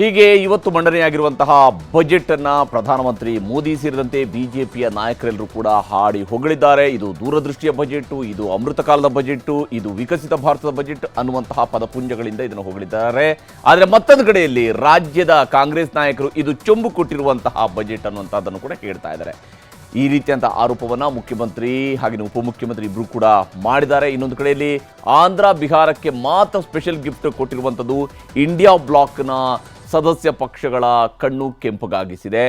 ಹೀಗೆ ಇವತ್ತು ಮಂಡನೆಯಾಗಿರುವಂತಹ ಬಜೆಟ್ ಅನ್ನ ಪ್ರಧಾನಮಂತ್ರಿ ಮೋದಿ ಸೇರಿದಂತೆ ಬಿಜೆಪಿಯ ನಾಯಕರೆಲ್ಲರೂ ಕೂಡ ಹಾಡಿ ಹೊಗಳಿದ್ದಾರೆ. ಇದು ದೂರದೃಷ್ಟಿಯ ಬಜೆಟ್ ಇದು ಅಮೃತ ಕಾಲದ ಬಜೆಟ್ ಇದು ವಿಕಸಿತ ಭಾರತದ ಬಜೆಟ್ ಅನ್ನುವಂತಹ ಪದಪುಂಜಗಳಿಂದ ಇದನ್ನು ಹೊಗಳಿದ್ದಾರೆ. ಆದರೆ ಮತ್ತೊಂದು ಕಡೆಯಲ್ಲಿ ರಾಜ್ಯದ ಕಾಂಗ್ರೆಸ್ ನಾಯಕರು ಇದು ಚೊಂಬು ಕೊಟ್ಟಿರುವಂತಹ ಬಜೆಟ್ ಅನ್ನುವಂಥದ್ದನ್ನು ಕೂಡ ಹೇಳ್ತಾ ಇದ್ದಾರೆ. ಈ ರೀತಿಯಂತ ಆರೋಪವನ್ನು ಮುಖ್ಯಮಂತ್ರಿ ಹಾಗೆ ಉಪಮುಖ್ಯಮಂತ್ರಿ ಇಬ್ಬರು ಕೂಡ ಮಾಡಿದ್ದಾರೆ. ಇನ್ನೊಂದು ಕಡೆಯಲ್ಲಿ ಆಂಧ್ರ, ಬಿಹಾರಕ್ಕೆ ಮಾತ್ರ ಸ್ಪೆಷಲ್ ಗಿಫ್ಟ್ ಕೊಟ್ಟಿರುವಂಥದ್ದು ಇಂಡಿಯಾ ಬ್ಲಾಕ್ನ ಸದಸ್ಯ ಪಕ್ಷಗಳ ಕಣ್ಣು ಕೆಂಪುಗಾಗಿಸಿದೆ.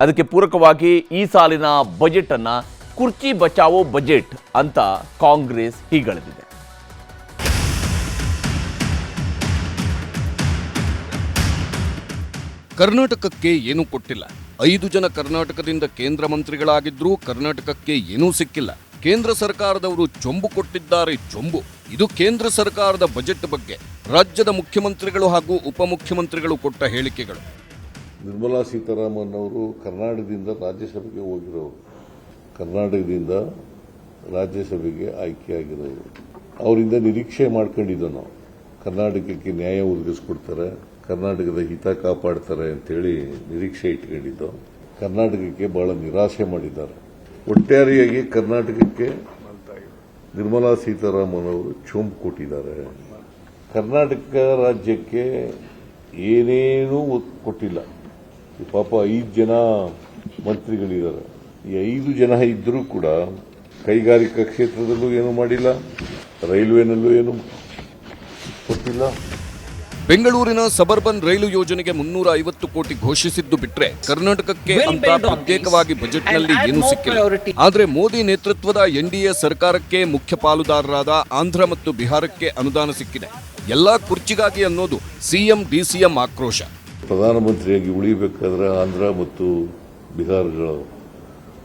ಅದಕ್ಕೆ ಪೂರಕವಾಗಿ ಈ ಸಾಲಿನ ಬಜೆಟ್ ಅನ್ನ ಕುರ್ಚಿ ಬಚಾವೋ ಬಜೆಟ್ ಅಂತ ಕಾಂಗ್ರೆಸ್ ಹೀಗಳೆದಿದೆ. ಕರ್ನಾಟಕಕ್ಕೆ ಏನೂ ಕೊಟ್ಟಿಲ್ಲ. ಐದು ಜನ ಕರ್ನಾಟಕದಿಂದ ಕೇಂದ್ರ ಮಂತ್ರಿಗಳಾಗಿದ್ರೂ ಕರ್ನಾಟಕಕ್ಕೆ ಏನೂ ಸಿಕ್ಕಿಲ್ಲ. ಕೇಂದ್ರ ಸರ್ಕಾರದವರು ಚೊಂಬು ಕೊಟ್ಟಿದ್ದಾರೆ ಚೊಂಬು ಇದು ಕೇಂದ್ರ ಸರ್ಕಾರದ ಬಜೆಟ್ ಬಗ್ಗೆ ರಾಜ್ಯದ ಮುಖ್ಯಮಂತ್ರಿಗಳು ಹಾಗೂ ಉಪಮುಖ್ಯಮಂತ್ರಿಗಳು ಕೊಟ್ಟ ಹೇಳಿಕೆಗಳು. ನಿರ್ಮಲಾ ಸೀತಾರಾಮನ್ ಅವರು ಕರ್ನಾಟಕದಿಂದ ರಾಜ್ಯಸಭೆಗೆ ಹೋಗಿರೋರು. ಕರ್ನಾಟಕದಿಂದ ರಾಜ್ಯಸಭೆಗೆ ಆಯ್ಕೆಯಾಗಿರೋರು. ಅವರಿಂದ ನಿರೀಕ್ಷೆ ಮಾಡ್ಕೊಂಡಿದ್ದ ನಾವು. ಕರ್ನಾಟಕಕ್ಕೆ ನ್ಯಾಯ ಒದಗಿಸ್ಕೊಡ್ತಾರೆ, ಕರ್ನಾಟಕದ ಹಿತ ಕಾಪಾಡ್ತಾರೆ ಅಂತೇಳಿ ನಿರೀಕ್ಷೆ ಇಟ್ಕೊಂಡಿದ್ದು, ಕರ್ನಾಟಕಕ್ಕೆ ಬಹಳ ನಿರಾಸೆ ಮಾಡಿದ್ದಾರೆ. ಒಟ್ಟಾರೆಯಾಗಿ ಕರ್ನಾಟಕಕ್ಕೆ ನಿರ್ಮಲಾ ಸೀತಾರಾಮನ್ ಅವರು ಚೊಂಬು ಕೊಟ್ಟಿದ್ದಾರೆ. ಕರ್ನಾಟಕ ರಾಜ್ಯಕ್ಕೆ ಏನೇನೂ ಕೊಟ್ಟಿಲ್ಲ. ಪಾಪ ಐದು ಜನ ಮಂತ್ರಿಗಳಿದ್ದಾರೆ. ಈ ಐದು ಜನ ಇದ್ದರೂ ಕೂಡ ಕೈಗಾರಿಕಾ ಕ್ಷೇತ್ರದಲ್ಲೂ ಏನೂ ಮಾಡಿಲ್ಲ, ರೈಲ್ವೆನಲ್ಲೂ ಏನು ಕೊಟ್ಟಿಲ್ಲ. ಬೆಂಗಳೂರಿನ ಸಬರ್ಬನ್ ರೈಲು ಯೋಜನೆಗೆ ಮುನ್ನೂರ ಐವತ್ತು ಕೋಟಿ ಘೋಷಿಸಿದ್ದು ಬಿಟ್ರೆ ಕರ್ನಾಟಕಕ್ಕೆ ಅಂತ ಪ್ರತ್ಯೇಕವಾಗಿ ಬಜೆಟ್ನಲ್ಲಿ ಏನು ಸಿಕ್ಕಿಲ್ಲ. ಆದರೆ ಆದ್ರೆ ಮೋದಿ ನೇತೃತ್ವದ ಎನ್ಡಿಎ ಸರ್ಕಾರಕ್ಕೆ ಮುಖ್ಯ ಪಾಲುದಾರರಾದ ಆಂಧ್ರ ಮತ್ತು ಬಿಹಾರಕ್ಕೆ ಅನುದಾನ ಸಿಕ್ಕಿದೆ. ಎಲ್ಲಾ ಕುರ್ಚಿಗಾಗಿ ಅನ್ನೋದು ಸಿಎಂ ಡಿಸಿಎಂ ಆಕ್ರೋಶ. ಪ್ರಧಾನಮಂತ್ರಿಯಾಗಿ ಉಳಿಬೇಕಾದ್ರೆ ಆಂಧ್ರ ಮತ್ತು ಬಿಹಾರಗಳ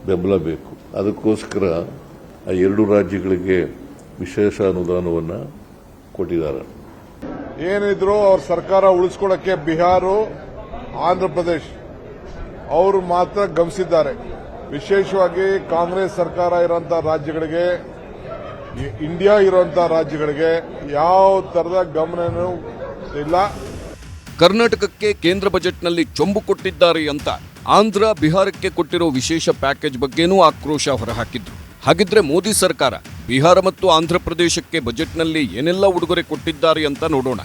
ಬೆಂಬಲ ಬೇಕು. ಅದಕ್ಕೋಸ್ಕರ ಆ ಎರಡು ರಾಜ್ಯಗಳಿಗೆ ವಿಶೇಷ ಅನುದಾನವನ್ನು ಕೊಟ್ಟಿದ್ದಾರೆ. ಏನಿದ್ರು ಅವ್ರ ಸರ್ಕಾರ ಉಳಿಸ್ಕೊಳಕ್ಕೆ ಬಿಹಾರ, ಆಂಧ್ರ ಪ್ರದೇಶ್ ಅವರು ಮಾತ್ರ ಗಮನಿಸಿದ್ದಾರೆ ವಿಶೇಷವಾಗಿ ಕಾಂಗ್ರೆಸ್ ಸರ್ಕಾರ ಇರುವಂತಹ ರಾಜ್ಯಗಳಿಗೆ ಇಂಡಿಯಾ ಇರುವಂತಹ ರಾಜ್ಯಗಳಿಗೆ ಯಾವ ತರದ ಗಮನನೂ ಇಲ್ಲ. ಕರ್ನಾಟಕಕ್ಕೆ ಕೇಂದ್ರ ಬಜೆಟ್ನಲ್ಲಿ ಚೊಂಬು ಕೊಟ್ಟಿದ್ದಾರೆ ಅಂತ ಆಂಧ್ರ ಬಿಹಾರಕ್ಕೆ ಕೊಟ್ಟಿರೋ ವಿಶೇಷ ಪ್ಯಾಕೇಜ್ ಬಗ್ಗೆನೂ ಆಕ್ರೋಶ ಹೊರಹಾಕಿದ್ರು. ಹಾಗಿದ್ರೆ ಮೋದಿ ಸರ್ಕಾರ ಬಿಹಾರ ಮತ್ತು ಆಂಧ್ರ ಪ್ರದೇಶಕ್ಕೆ ಬಜೆಟ್ನಲ್ಲಿ ಏನೆಲ್ಲ ಉಡುಗೊರೆ ಕೊಟ್ಟಿದ್ದಾರೆ ಅಂತ ನೋಡೋಣ.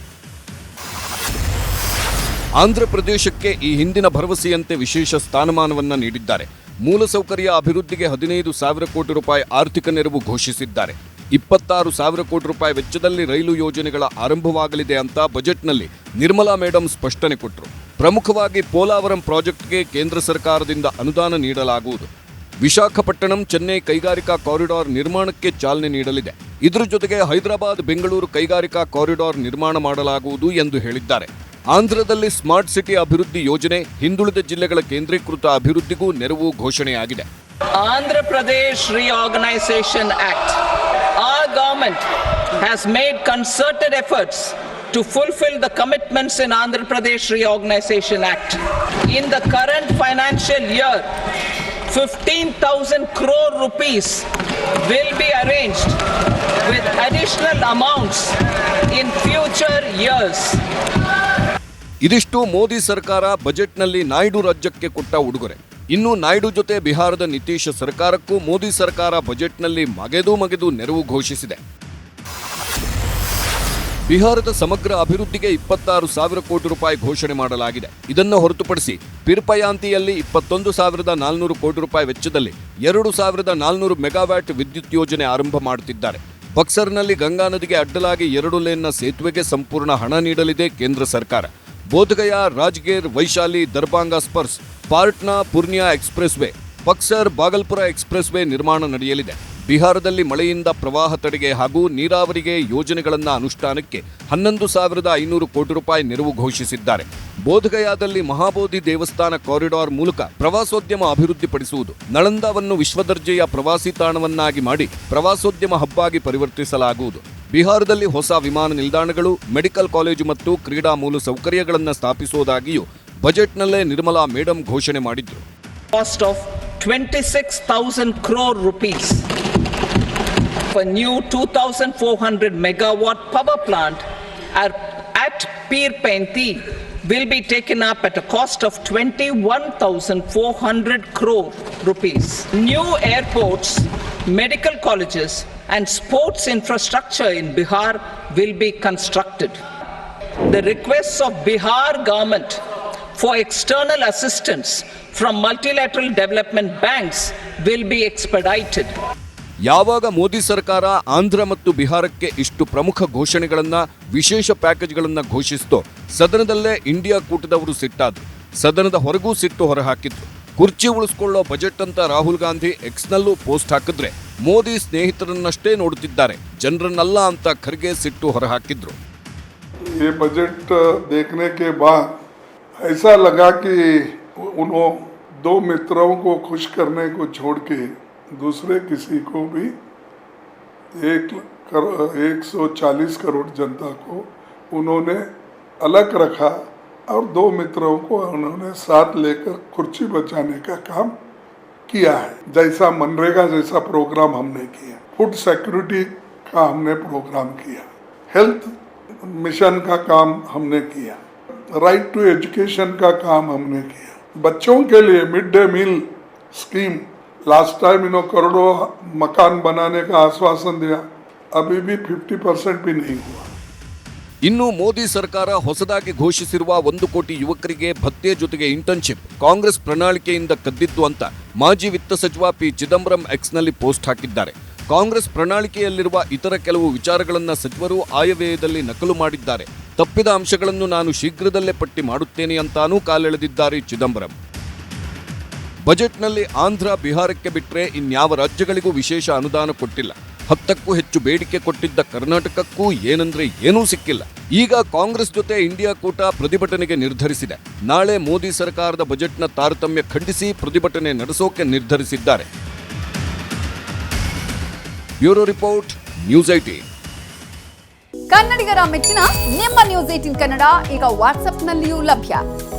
ಆಂಧ್ರ ಪ್ರದೇಶಕ್ಕೆ ಈ ಹಿಂದಿನ ಭರವಸೆಯಂತೆ ವಿಶೇಷ ಸ್ಥಾನಮಾನವನ್ನು ನೀಡಿದ್ದಾರೆ. ಮೂಲಸೌಕರ್ಯ ಅಭಿವೃದ್ಧಿಗೆ ಹದಿನೈದು ಸಾವಿರ ಕೋಟಿ ರೂಪಾಯಿ ಆರ್ಥಿಕ ನೆರವು ಘೋಷಿಸಿದ್ದಾರೆ. ಇಪ್ಪತ್ತಾರು ಸಾವಿರ ಕೋಟಿ ರೂಪಾಯಿ ವೆಚ್ಚದಲ್ಲಿ ರೈಲು ಯೋಜನೆಗಳ ಆರಂಭವಾಗಲಿದೆ ಅಂತ ಬಜೆಟ್ನಲ್ಲಿ ನಿರ್ಮಲಾ ಮೇಡಂ ಸ್ಪಷ್ಟನೆ ಕೊಟ್ಟರು ಪ್ರಮುಖವಾಗಿ ಪೋಲಾವರಂ ಪ್ರಾಜೆಕ್ಟ್ಗೆ ಕೇಂದ್ರ ಸರ್ಕಾರದಿಂದ ಅನುದಾನ ನೀಡಲಾಗುವುದು. ವಿಶಾಖಪಟ್ಟಣಂ ಚೆನ್ನೈ ಕೈಗಾರಿಕಾ ಕಾರಿಡಾರ್ ನಿರ್ಮಾಣಕ್ಕೆ ಚಾಲನೆ ನೀಡಲಿದೆ. ಇದರ ಜೊತೆಗೆ ಹೈದರಾಬಾದ್, ಬೆಂಗಳೂರು ಕೈಗಾರಿಕಾ ಕಾರಿಡಾರ್ ನಿರ್ಮಾಣ ಮಾಡಲಾಗುವುದು ಎಂದು ಹೇಳಿದ್ದಾರೆ. ಆಂಧ್ರದಲ್ಲಿ ಸ್ಮಾರ್ಟ್ ಸಿಟಿ ಅಭಿವೃದ್ಧಿ ಯೋಜನೆ, ಹಿಂದುಳಿದ ಜಿಲ್ಲೆಗಳ ಕೇಂದ್ರೀಕೃತ ಅಭಿವೃದ್ಧಿಗೂ ನೆರವು ಘೋಷಣೆಯಾಗಿದೆ. ಆಂಧ್ರ ಪ್ರದೇಶ ರಿಆರ್ಗನೈಸೇಷನ್ ಆಕ್ಟ್ ಆ government has made concerted efforts to fulfil the commitments in Andhra Pradesh reorganisation act in the current financial year 15,000 crore rupees will be arranged with additional amounts in future years. ಇದಿಷ್ಟು ಮೋದಿ ಸರ್ಕಾರ ಬಜೆಟ್ನಲ್ಲಿ ನಾಯ್ಡು ರಾಜ್ಯಕ್ಕೆ ಕೊಟ್ಟ ಉಡುಗೊರೆ ಇನ್ನು ನಾಯ್ಡು ಜೊತೆ ಬಿಹಾರದ ನಿತೀಶ್ ಸರ್ಕಾರಕ್ಕೂ ಮೋದಿ ಸರ್ಕಾರ ಬಜೆಟ್ನಲ್ಲಿ ಮಗೆದು ಮಗೆದು ನೆರವು ಘೋಷಿಸಿದೆ ಬಿಹಾರದ ಸಮಗ್ರ ಅಭಿವೃದ್ಧಿಗೆ ಇಪ್ಪತ್ತಾರು ಸಾವಿರ ಕೋಟಿ ರೂಪಾಯಿ ಘೋಷಣೆ ಮಾಡಲಾಗಿದೆ. ಇದನ್ನು ಹೊರತುಪಡಿಸಿ ಪಿರ್ಪಯಾಂತಿಯಲ್ಲಿ ಇಪ್ಪತ್ತೊಂದು ಸಾವಿರದ ನಾಲ್ನೂರು ಕೋಟಿ ರೂಪಾಯಿ ವೆಚ್ಚದಲ್ಲಿ ಎರಡು ಸಾವಿರದ ನಾಲ್ನೂರು ಮೆಗಾವ್ಯಾಟ್ ವಿದ್ಯುತ್ ಯೋಜನೆ ಆರಂಭ ಮಾಡುತ್ತಿದ್ದಾರೆ. ಬಕ್ಸರ್ನಲ್ಲಿ ಗಂಗಾ ನದಿಗೆ ಅಡ್ಡಲಾಗಿ ಎರಡು ಲೇನ್ನ ಸೇತುವೆಗೆ ಸಂಪೂರ್ಣ ಹಣ ನೀಡಲಿದೆ ಕೇಂದ್ರ ಸರ್ಕಾರ. Bodh Gaya, Rajgir, Vaishali, Darbhanga spurs Patna Purnia expressway Buxar, Bhagalpur expressway ನಿರ್ಮಾಣ ನಡೆಯಲಿದೆ. ಬಿಹಾರದಲ್ಲಿ ಮಳೆಯಿಂದ ಪ್ರವಾಹ ತಡೆಗೆ ಹಾಗೂ ನೀರಾವರಿಗೆ ಯೋಜನೆಗಳನ್ನು ಅನುಷ್ಠಾನಕ್ಕೆ ಹನ್ನೊಂದು ಸಾವಿರದ ಐನೂರು ಕೋಟಿ ರೂಪಾಯಿ ನೆರವು ಘೋಷಿಸಿದ್ದಾರೆ. ಬೋಧಗಯಾದಲ್ಲಿ ಮಹಾಬೋಧಿ ದೇವಸ್ಥಾನ ಕಾರಿಡಾರ್ ಮೂಲಕ ಪ್ರವಾಸೋದ್ಯಮ ಅಭಿವೃದ್ಧಿಪಡಿಸುವುದು ನಳಂದಾವನ್ನು ವಿಶ್ವದರ್ಜೆಯ ಪ್ರವಾಸಿ ತಾಣವನ್ನಾಗಿ ಮಾಡಿ ಪ್ರವಾಸೋದ್ಯಮ ಹಬ್ಬಾಗಿ ಪರಿವರ್ತಿಸಲಾಗುವುದು. ಬಿಹಾರದಲ್ಲಿ ಹೊಸ ವಿಮಾನ ನಿಲ್ದಾಣಗಳು ಮೆಡಿಕಲ್ ಕಾಲೇಜು ಮತ್ತು ಕ್ರೀಡಾ ಮೂಲ ಸೌಕರ್ಯಗಳನ್ನು ಸ್ಥಾಪಿಸುವುದಾಗಿಯೂ ಬಜೆಟ್ನಲ್ಲೇ ನಿರ್ಮಲಾ ಮೇಡಂ ಘೋಷಣೆ ಮಾಡಿದ್ರು. Six thousand 26,000 crore rupees. A new 2,400 megawatt power plant at, Penti will be taken up at a cost of 21,400 crore rupees. New airports, medical colleges, and sports infrastructure in Bihar will be constructed. The requests of Bihar government for external assistance from multilateral development banks will be expedited. ಯಾವಾಗ ಮೋದಿ ಸರ್ಕಾರ ಆಂಧ್ರ ಮತ್ತು ಬಿಹಾರಕ್ಕೆ ಇಷ್ಟು ಪ್ರಮುಖ ಘೋಷಣೆಗಳನ್ನ ವಿಶೇಷ ಪ್ಯಾಕೇಜ್ಗಳನ್ನ ಘೋಷಿಸಿತೋ ಸದನದಲ್ಲೇ India ಕೂಟದವರು ಸಿಟ್ಟಾದ್ರು ಸದನದ ಹೊರಗೂ ಸಿಟ್ಟು ಹೊರಹಾಕಿದ್ರು ಕುರ್ಚಿ ಉಳಿಸ್ಕೊಳ್ಳೋ ಬಜೆಟ್ ಅಂತ ರಾಹುಲ್ ಗಾಂಧಿ ಎಕ್ಸ್ನಲ್ಲೂ ಪೋಸ್ಟ್ ಹಾಕಿದ್ರೆ ಮೋದಿ ಸ್ನೇಹಿತರನ್ನಷ್ಟೇ ನೋಡುತ್ತಿದ್ದಾರೆ ಜನರನ್ನಲ್ಲ ಅಂತ ಖರ್ಗೆ ಸಿಟ್ಟು ಹೊರಹಾಕಿದ್ರು ये बजट देखने के बाद ऐसा लगा कि उन्होंने दो मित्रों को खुश करने को छोड़ के दूसरे किसी को भी एक करो, एक सौ चालीस करोड़ जनता को उन्होंने अलग रखा और दो मित्रों को उन्होंने साथ लेकर कुर्सी बचाने का काम किया है। जैसा मनरेगा जैसा प्रोग्राम हमने किया, फ़ूड सिक्योरिटी का हमने प्रोग्राम किया, हेल्थ मिशन का काम हमने किया, राइट टू एजुकेशन का काम हमने किया। बच्चों के लिए mid day meal scheme last time इन्हों करोड़ों मकान बनाने का आश्वासन दिया अभी भी 50 परसेंट भी नहीं हुआ ಇನ್ನು ಮೋದಿ ಸರ್ಕಾರ ಹೊಸದಾಗಿ ಘೋಷಿಸಿರುವ ಒಂದು ಕೋಟಿ ಯುವಕರಿಗೆ ಭತ್ಯೆ ಜೊತೆಗೆ ಇಂಟರ್ನ್ಶಿಪ್ ಕಾಂಗ್ರೆಸ್ ಪ್ರಣಾಳಿಕೆಯಿಂದ ಕದ್ದಿದ್ದು ಅಂತ ಮಾಜಿ ವಿತ್ತ ಸಚಿವ ಪಿ ಚಿದಂಬರಂ ಎಕ್ಸ್ನಲ್ಲಿ ಪೋಸ್ಟ್ ಹಾಕಿದ್ದಾರೆ ಕಾಂಗ್ರೆಸ್ ಪ್ರಣಾಳಿಕೆಯಲ್ಲಿರುವ ಇತರ ಕೆಲವು ವಿಚಾರಗಳನ್ನ ಸಚಿವರು ಆಯವ್ಯಯದಲ್ಲಿ ನಕಲು ಮಾಡಿದ್ದಾರೆ ತಪ್ಪಿದ ಅಂಶಗಳನ್ನು ನಾನು ಶೀಘ್ರದಲ್ಲೇ ಪಟ್ಟಿ ಮಾಡುತ್ತೇನೆ ಅಂತಾನೂ ಕಾಲೆಳೆದಿದ್ದಾರೆ ಚಿದಂಬರಂ ಬಜೆಟ್ನಲ್ಲಿ ಆಂಧ್ರ ಬಿಹಾರಕ್ಕೆ ಬಿಟ್ಟರೆ ಇನ್ಯಾವ ರಾಜ್ಯಗಳಿಗೂ ವಿಶೇಷ ಅನುದಾನ ಕೊಟ್ಟಿಲ್ಲ. ಹತ್ತಕ್ಕೂ ಹೆಚ್ಚು ಬೇಡಿಕೆ ಕೊಟ್ಟಿದ್ದ ಕರ್ನಾಟಕಕ್ಕೂ ಏನಂದ್ರೆ ಏನೂ ಸಿಕ್ಕಿಲ್ಲ. ಈಗ ಕಾಂಗ್ರೆಸ್ ಜೊತೆ ಇಂಡಿಯಾ ಕೂಟ ಪ್ರತಿಭಟನೆಗೆ ನಿರ್ಧರಿಸಿದೆ. ನಾಳೆ ಮೋದಿ ಸರ್ಕಾರದ ಬಜೆಟ್ನ ತಾರತಮ್ಯ ಖಂಡಿಸಿ ಪ್ರತಿಭಟನೆ ನಡೆಸೋಕೆ ನಿರ್ಧರಿಸಿದ್ದಾರೆ. Bureau report, news IT. ಕನ್ನಡಿಗರ ಮೆಚ್ಚಿನ ನಿಮ್ಮ ನ್ಯೂಸ್ ಏಟಿನ್ ಕನ್ನಡ ಈಗ ವಾಟ್ಸ್ಆಪ್ನಲ್ಲಿಯೂ ಲಭ್ಯ.